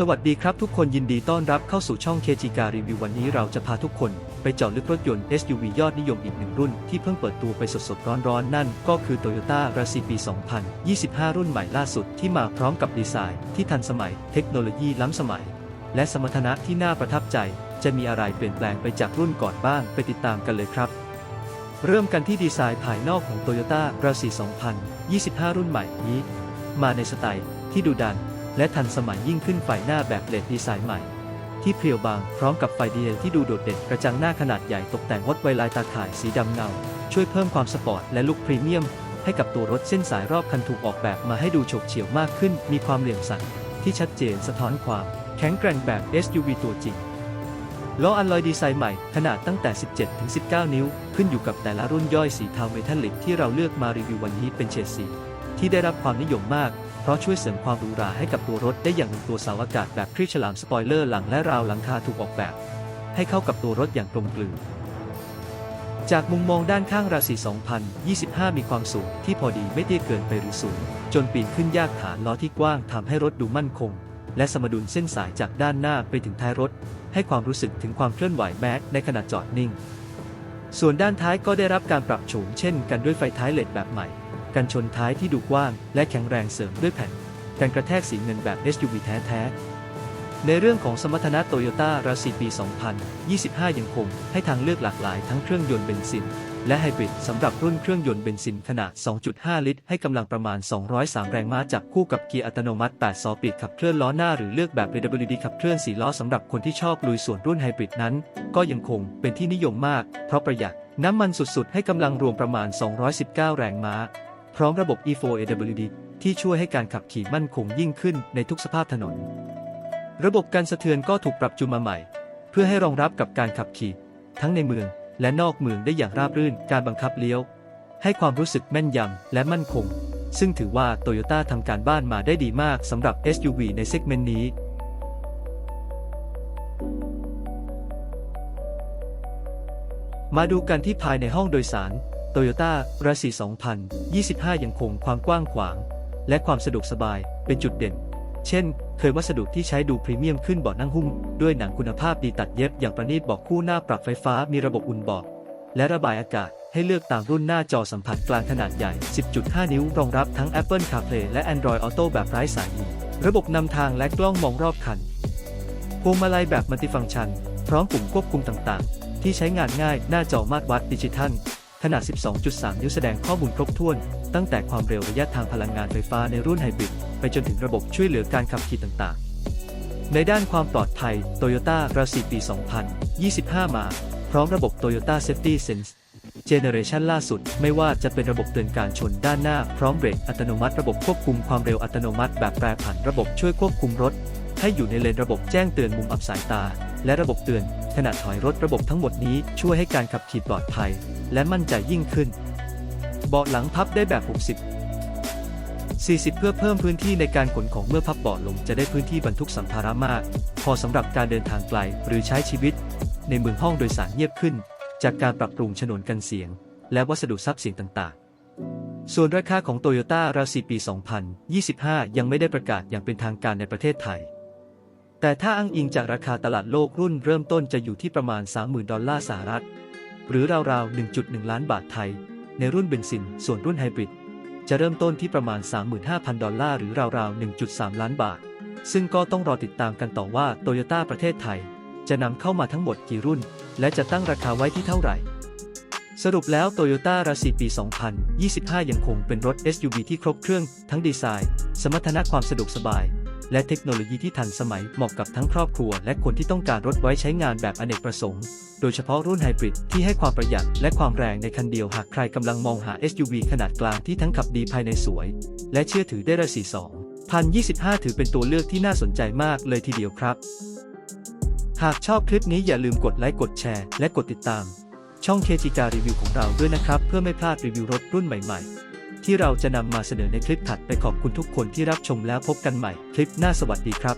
สวัสดีครับทุกคนยินดีต้อนรับเข้าสู่ช่อง KG การรีวิววันนี้เราจะพาทุกคน ไปเจาะลึกรถยนต์ SUV ยอดนิยมอีกหนึ่งรุ่น ที่เพิ่งเปิดตัวไปสดๆ ร้อนๆ นั่นก็คือ Toyota r a c ปี 2025 รุ่นใหม่ล่าสุดที่มาพร้อมกับดีไซน์ ที่ทันสมัย เทคโนโลยีล้ำสมัย และสมรรถนะที่น่าประทับใจ จะมีอะไรเปลี่ยนแปลงไปจากรุ่นก่อนบ้างไปติดตามกันเลยครับ เริ่มกันที่ดีไซน์ภายนอกของ Toyota r a c 2025 รุ่นใหม่นี้ มาในสไตล์ที่ดูดัน และทันสมัยยิ่งขึ้นไฟหน้าแบบเลดดีไซน์ใหม่ ที่เพรียวบางพร้อมกับไฟดีเอลที่ดูโดดเด่นกระจังหน้าขนาดใหญ่ตกแต่งวัดไวลายตาข่ายสีดำเงา ช่วยเพิ่มความสปอร์ตและลุคพรีเมียม ให้กับตัวรถเส้นสายรอบคันถูกออกแบบมาให้ดูโฉบเฉี่ยวมากขึ้น มีความเหลี่ยมสันที่ชัดเจนสะท้อนความแข็งแกร่งแบบ SUV ตัวจริงล้ออัลลอยดีไซน์ใหม่ขนาดตั้งแต่ 17 ถึง 19 นิ้ว ขึ้นอยู่กับแต่ละรุ่นย่อยสีเทาเมทัลลิกที่เราเลือกมารีวิววันนี้เป็นเฉดสี ที่ได้รับความนิยมมาก เพราะช่วยเสริมความหรูหราให้กับตัวรถได้อย่างลงตัวเสาอากาศแบบครีฉลามสปอยเลอร์หลังและราวหลังคาถูกออกแบบ ให้เข้ากับตัวรถอย่างกลมกลืนจากมุมมองด้านข้างราศี 2025 มีความสูงที่พอดีไม่เตี้ยเกินไปหรือสูง จนปีนขึ้นยากฐานล้อที่กว้างทำให้รถดูมั่นคง และสมดุลเส้นสายจากด้านหน้าไปถึงท้ายรถ ให้ความรู้สึกถึงความเคลื่อนไหวแม้ในขณะจอดนิ่ง ส่วนด้านท้ายก็ได้รับการปรับโฉมเช่นกันด้วยไฟท้ายเลดแบบใหม่ กันชนท้ายที่ดูกว้าง และแข็งแรงเสริมด้วยแผ่นกันกระแทกสีเงินแบบ SUV แท้ๆ ในเรื่องของสมรรถนะโตโยต้าราศีปี 2025 ยังคงให้ทางเลือกหลากหลายทั้งเครื่องยนต์เบนซิน และไฮบริดสำหรับรุ่นเครื่องยนต์เบนซินขนาด 2.5 ลิตร ให้กำลังประมาณ 203 แรงม้าจับคู่กับเกียร์อัตโนมัติ 8 ซอปีดขับเคลื่อนล้อหน้าหรือเลือกแบบ AWD ขับเคลื่อน4ล้อสำหรับคนที่ชอบลุยส่วนรุ่นไฮบริดนั้น ก็ยังคงเป็นที่นิยมมาก เพราะประหยัดน้ำมันสุดๆ ให้กำลังรวมประมาณ 219 แรงม้า พร้อมระบบ E4 AWD ที่ช่วยให้การขับขี่มั่นคงยิ่งขึ้นในทุกสภาพถนน ระบบการสะเทือนก็ถูกปรับจูนมาใหม่ เพื่อให้รองรับกับการขับขี่ ทั้งในเมืองและนอกเมืองได้อย่างราบรื่นการบังคับเลี้ยว ให้ความรู้สึกแม่นยำและมั่นคง ซึ่งถือว่าโตโยต้าทำการบ้านมาได้ดีมากสำหรับ SUV ในเซกเมนต์นี้มาดูกันที่ภายในห้องโดยสาร Toyota r a c 2025 ยังคงความกว้างขวาง และความสะดวกสบายเป็นจุดเด่น เช่น เคยวัสดุที่ใช้ดูพรีเมียมขึ้นเบาะนั่งหุ้ม ด้วยหนังคุณภาพดีตัดเย็บอย่างประณีตบอกคู่หน้าปรับไฟฟ้ามีระบบอุ่นเบาะและระบายอากาศให้เลือกตามรุ่นหน้าจอสัมผัสกลางขนาดใหญ่ 10.5 นิ้ว รองรับทั้ง Apple CarPlay และ Android Auto แบบไร้สาย ระบบนำทางและกล้องมองรอบคัน พวงมาลัยแบบมัลติฟังก์ชัน พร้อมปุ่มควบคุมต่างๆ ที่ใช้งานง่าย หน้าจอมาตรวัดดิจิทัล ขนาด 12.3 นิ้วแสดงข้อมูลครบถ้วน ตั้งแต่ความเร็วระยะทางพลังงานไฟฟ้าในรุ่นไฮบริด ไปจนถึงระบบช่วยเหลือการขับขี่ต่างๆ ในด้านความปลอดภัย Toyota r a c ปี 2025 มา พร้อมระบบ Toyota Safety Sense เจเนเรชันล่าสุด ไม่ว่าจะเป็นระบบเตือนการชนด้านหน้า พร้อมเบรกอัตโนมัติระบบควบคุมความเร็วอัตโนมัติแบบแปรผันระบบช่วยควบคุมรถ ให้อยู่ในเลนระบบแจ้งเตือนมุมอับสายตา และระบบเตือนขณะถอยรถระบบทั้งหมดนี้ช่วยให้การขับขี่ปลอดภัย และมั่นใจยิ่งขึ้น เบาะหลังพับได้แบบ 60 40 เพื่อเพิ่มพื้นที่ในการขนของเมื่อพับเบาะลงจะได้พื้นที่บรรทุกสัมภาระมาก พอสำหรับการเดินทางไกลหรือใช้ชีวิต ในเมืองห้องโดยสารเงียบขึ้น จากการปรับปรุงฉนวนกันเสียง และวัสดุซับเสียงต่างๆ ส่วนราคาของ Toyota r a c ปี 2025 ยังไม่ได้ประกาศอย่างเป็นทางการในประเทศไทยแต่ถ้าอ้างอิงจากราคาตลาดโลกรุ่นเริ่มต้นจะอยู่ที่ประมาณ 30,000 ดอลลาร์สหรัฐ หรือราวๆ 1.1 ล้านบาทไทย ในรุ่นเบนซิน ส่วนรุ่นไฮบริด จะเริ่มต้นที่ประมาณ 35,000 ดอลลาร์หรือราวๆ 1.3 ล้านบาท ซึ่งก็ต้องรอติดตามกันต่อว่าโตโยต้าประเทศไทย จะนำเข้ามาทั้งหมดกี่รุ่น และจะตั้งราคาไว้ที่เท่าไหร่ สรุปแล้ว Toyota r a c ปี 2025 ยังคงเป็นรถ SUV ที่ครบเครื่อง ทั้งดีไซน์ สมรรถนะความสะดวกสบาย และเทคโนโลยีที่ทันสมัยเหมาะกับทั้งครอบครัว และคนที่ต้องการรถไว้ใช้งานแบบอเนกประสงค์ โดยเฉพาะรุ่นไฮบริดที่ให้ความประหยัดและความแรงในคันเดียวหากใครกำลังมองหา SUV ขนาดกลางที่ทั้งขับดีภายในสวย และเชื่อถือได้ราศี2 025 ถือเป็นตัวเลือกที่น่าสนใจมากเลยทีเดียวครับ หากชอบคลิปนี้อย่าลืมกดไลค์กดแชร์และกดติดตาม ช่องเคจิการีวิวของเราด้วยนะครับ เพื่อไม่พลาดรีวิวรถรุ่นใหม่ ๆ ที่เราจะนำมาเสนอในคลิปถัดไปขอบคุณทุกคนที่รับชมแล้วพบกันใหม่คลิปหน้าสวัสดีครับ